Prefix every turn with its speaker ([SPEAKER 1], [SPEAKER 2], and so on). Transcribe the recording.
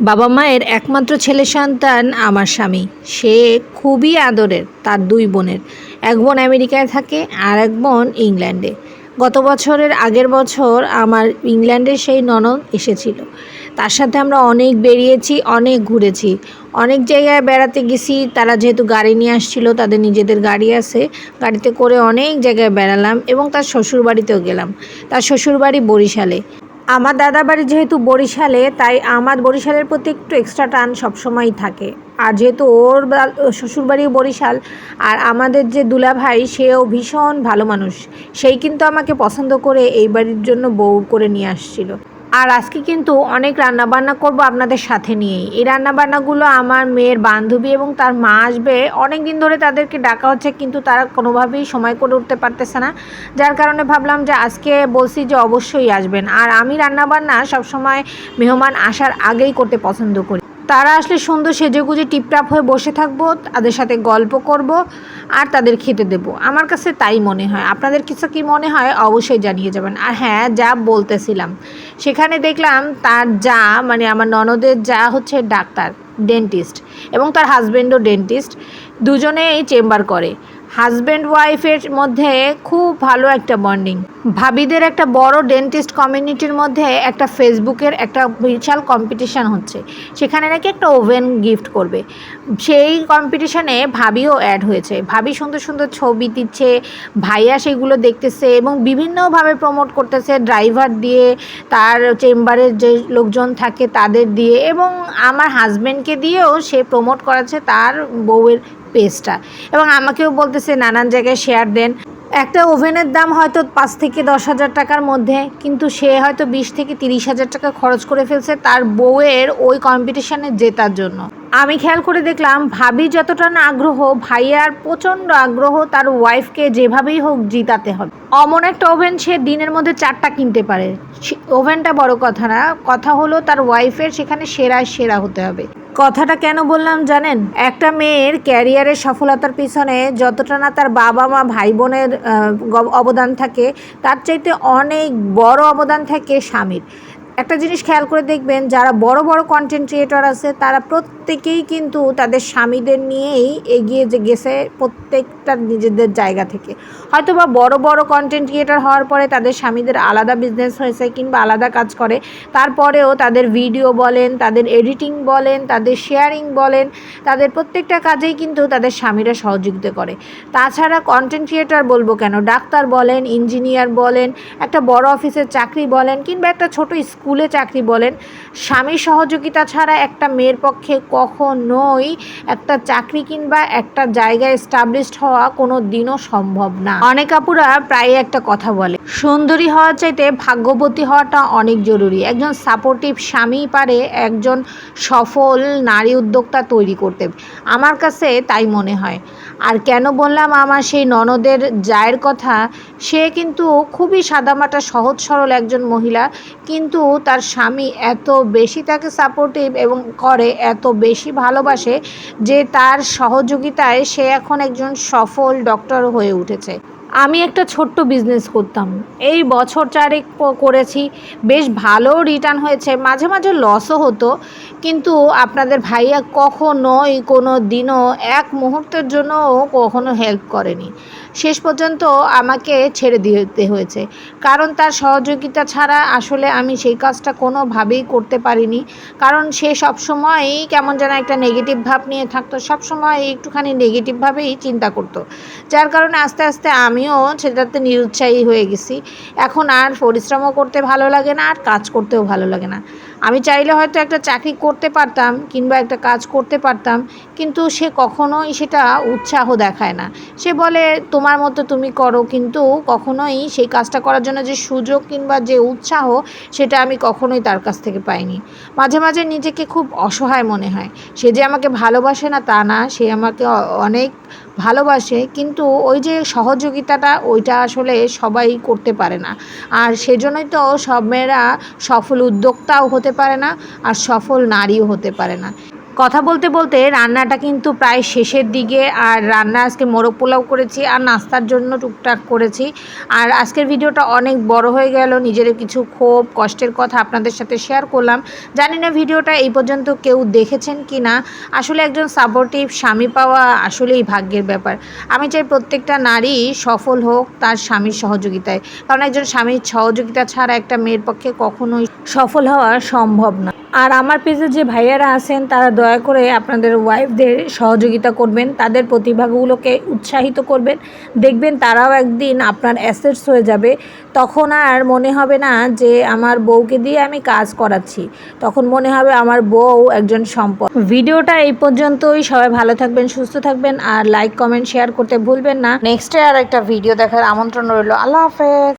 [SPEAKER 1] বাবা মায়ের একমাত্র ছেলে সন্তান আমার স্বামী। সে খুবই আদরের, তার দুই বোনের। এক বোন আমেরিকায় থাকে আর এক বোন ইংল্যান্ডে। গত বছরের আগের বছর আমার ইংল্যান্ডের সেই ননদ এসেছিল। তার সাথে আমরা অনেক বেরিয়েছি, অনেক ঘুরেছি। অনেক জায়গায় বেড়াতে গেছি, তারা যেহেতু গাড়ি নিয়ে আসছিল, তাদের নিজেদের গাড়ি আছে, গাড়িতে করে অনেক জায়গায় বেড়ালাম এবং তার শ্বশুরবাড়িতেও গেলাম। তার শ্বশুরবাড়ি বরিশালে। আমার দাদা বাড়ি যেহেতু বরিশালে, তাই আমার বরিশালের প্রতি একটু এক্সট্রা টান সবসময়ই থাকে। আর যেহেতু ওর শ্বশুরবাড়িও বরিশাল, আর আমাদের যে দুলা ভাই সেও ভীষণ ভালো মানুষ। সেই কিন্তু আমাকে পছন্দ করে এই বাড়ির জন্য বউ করে নিয়ে আসছিল। আর আজকে কিন্তু অনেক রান্নাবান্না করব আপনাদের সাথে নিয়েই। এই রান্নাবান্নাগুলো আমার মেয়ের বান্ধবী এবং তার মা আসবে। অনেক দিন ধরে তাদেরকে ডাকা হচ্ছে, কিন্তু তারা কোনোভাবেই সময় করে উঠতে পারতেছে না। যার কারণে ভাবলাম যে আজকে বলছি যে অবশ্যই আসবেন। আর আমি রান্নাবান্না সবসময় মেহমান আসার আগেই করতে পছন্দ করি। তারা আসলে সুন্দর সেজেগুজে টিপটাপ হয়ে বসে থাকব, তাদের সাথে গল্প করব আর তাদের খেতে দেব। আমার কাছে তাই মনে হয়। আপনাদের কিছু কি মনে হয় অবশ্যই জানিয়ে যাবেন। আর হ্যাঁ যা বলতেছিলাম, সেখানে দেখলাম তার যা মানে আমার ননদের যা হচ্ছে ডাক্তার ডেন্টিস্ট এবং তার হাজব্যান্ডও ডেন্টিস্ট দুজনেই চেম্বার করে। হাজব্যান্ড ওয়াইফের মধ্যে খুব ভালো একটা বন্ডিং। ভাবিদের একটা বড় ডেন্টিস্ট কমিউনিটির মধ্যে একটা ফেসবুকের একটা বিশাল কম্পিটিশান হচ্ছে। সেখানে নাকি একটা ওভেন গিফট করবে। সেই কম্পিটিশানে ভাবিও অ্যাড হয়েছে। ভাবি সুন্দর সুন্দর ছবি দিচ্ছে, ভাইয়া সেগুলো দেখতেছে এবং বিভিন্নভাবে প্রমোট করতেছে, ড্রাইভার দিয়ে, তার চেম্বারের যে লোকজন থাকে তাদের দিয়ে এবং আমার হাজব্যান্ডকে দিয়েও সে প্রমোট করাচ্ছে তার বউয়ের পেজটা। এবং আমাকেও বলতেছে, নানান জায়গায় শেয়ার দেন। একটা ওভেনের দাম হয়তো পাঁচ থেকে দশ হাজার টাকার মধ্যে, কিন্তু সে হয়তো বিশ থেকে তিরিশ হাজার টাকা খরচ করে ফেলছে তার বউয়ের ওই কম্পিটিশানে জেতার জন্য। আমি খেয়াল করে দেখলাম, ভাবি যতটা না আগ্রহ, ভাইয়ার প্রচণ্ড আগ্রহ তার ওয়াইফকে যেভাবেই হোক জিতাতে হবে। অমন একটা ওভেন সে দিনের মধ্যে চারটা কিনতে পারে। ওভেনটা বড় কথা না, কথা হলো তার ওয়াইফের সেখানে সেরা সেরা হতে হবে। কথাটা কেন বললাম জানেন? একটা মেয়ের ক্যারিয়ারের সফলতার পিছনে যতটা না তার বাবা মা ভাই বোনের অবদান থাকে, তার চাইতে অনেক বড় অবদান থাকে স্বামীর। একটা জিনিস খেয়াল করে দেখবেন, যারা বড় বড় কন্টেন্ট ক্রিয়েটর আছে, তারা প্রত্যেকেই কিন্তু তাদের স্বামীদের নিয়েই এগিয়ে যে গেছে প্রত্যেকটা নিজেদের জায়গা থেকে। হয়তো বা বড় বড় কন্টেন্ট ক্রিয়েটর হওয়ার পরে তাদের স্বামীদের আলাদা বিজনেস হয়েছে কিংবা আলাদা কাজ করে, তারপরেও তাদের ভিডিও বলেন, তাদের এডিটিং বলেন, তাদের শেয়ারিং বলেন, তাদের প্রত্যেকটা কাজেই কিন্তু তাদের স্বামীরা সহযোগিতা করে। তাছাড়া কন্টেন্ট ক্রিয়েটর বলব কেন? ডাক্তার বলেন ইঞ্জিনিয়ার বলেন, একটা বড় অফিসের চাকরি বলেন কিংবা একটা ছোট স্কুলে চাকরি বলেন, স্বামীর সহযোগিতা ছাড়া একটা মেয়ের পক্ষে কখনোই একটা চাকরি কিংবা একটা জায়গায় এস্টাবলিশড হওয়া কোনো দিনও সম্ভব না। অনেক আপুরা প্রায় একটা কথা বলে, সুন্দরী হওয়ার চাইতে ভাগ্যবতী হওয়াটা অনেক জরুরি। একজন সাপোর্টিভ স্বামী পারে একজন সফল নারী উদ্যোক্তা তৈরি করতে। আমার কাছে তাই মনে হয়। আর কেন বললাম আমার সেই ননদের জায়ের কথা, সে কিন্তু খুবই সাদামাটা, সহজ সরল একজন মহিলা, কিন্তু তার স্বামী এত বেশি তাকে সাপোর্টিভ এবং করে, এত বেশি ভালোবাসে যে তার সহযোগিতায় সে এখন একজন সফল ডক্টর হয়ে উঠেছে। আমি একটা ছোট্ট বিজনেস করতাম। এই বছর চারেক করেছি, বেশ ভালো রিটার্ন হয়েছে, মাঝে মাঝে লসও হতো, কিন্তু আপনাদের ভাইয়া কখনোই কোনো দিনও এক মুহূর্তের জন্যও কখনো হেল্প করেনি। শেষ পর্যন্ত আমাকে ছেড়ে দিতে হয়েছে। কারণ তার সহযোগিতা ছাড়া আসলে আমি সেই কাজটা কোনোভাবেই করতে পারিনি। কারণ সে সবসময়ই কেমন যেন একটা নেগেটিভ ভাব নিয়ে থাকতো, সবসময় একটুখানি নেগেটিভভাবেই চিন্তা করতো। যার কারণে আস্তে আস্তে আমিও সেটাতে নিরুৎসাহী হয়ে গেছি। এখন আর পরিশ্রমও করতে ভালো লাগে না, আর কাজ করতেও ভালো লাগে না। আমি চাইলে হয়তো একটা চাকরি করতে পারতাম কিংবা একটা কাজ করতে পারতাম, কিন্তু সে কখনোই সেটা উৎসাহ দেখায় না। সে বলে, তোমার মতো তুমি করো। কিন্তু কখনোই সেই কাজটা করার জন্য যে সুযোগ কিংবা যে উৎসাহ, সেটা আমি কখনোই তার কাছ থেকে পাইনি। মাঝে মাঝে নিজেকে খুব অসহায় মনে হয়। সে যে আমাকে ভালোবাসে না তা না, সে আমাকে অনেক ভালোবাসে, কিন্তু ওই যে সহযোগিতাটা ওইটা আসলে সবাই করতে পারে না। আর সেজন্যই তো সব মেয়েরা সফল উদ্যোক্তাও হতে পারে না, আর সফল নারীও হতে পারে না। কথা বলতে বলতে রান্নাটা কিন্তু প্রায় শেষের দিকে, আর রান্না আজকে মোরগ পোলাও করেছি আর নাস্তার জন্য টুকটাক করেছি। আর আজকের ভিডিওটা অনেক বড় হয়ে গেল, নিজের কিছু ক্ষোভ, কষ্টের কথা আপনাদের সাথে শেয়ার করলাম। জানি না ভিডিওটা এই পর্যন্ত কেউ দেখেছেন কি না আসলে একজন সাপোর্টিভ স্বামী পাওয়া আসলেই ভাগ্যের ব্যাপার। আমি চাই প্রত্যেকটা নারী সফল হোক তার স্বামীর সহযোগিতায়। কারণ একজন স্বামীর সহযোগিতা ছাড়া একটা মেয়ের পক্ষে কখনোই সফল হওয়া সম্ভব না। আর আমার পেজে যে ভাইয়ারা আছেন, তারা দয়া করে আপনাদের ওয়াইফদের সহযোগিতা করবেন, তাদের প্রতিভাগুলোকে উৎসাহিত করবেন। দেখবেন তারাও একদিন আপনার অ্যাসেটস হয়ে যাবে। তখন আর মনে হবে না যে আমার বউকে দিয়ে আমি কাজ করাচ্ছি। তখন মনে হবে আমার বউ একজন সম্পদ। ভিডিওটা এই পর্যন্তই। সবাই ভালো থাকবেন, সুস্থ থাকবেন আর লাইক কমেন্ট শেয়ার করতে ভুলবেন না। নেক্সটে আর একটা ভিডিও দেখার আমন্ত্রণ রইল। আল্লাহ হাফেজ।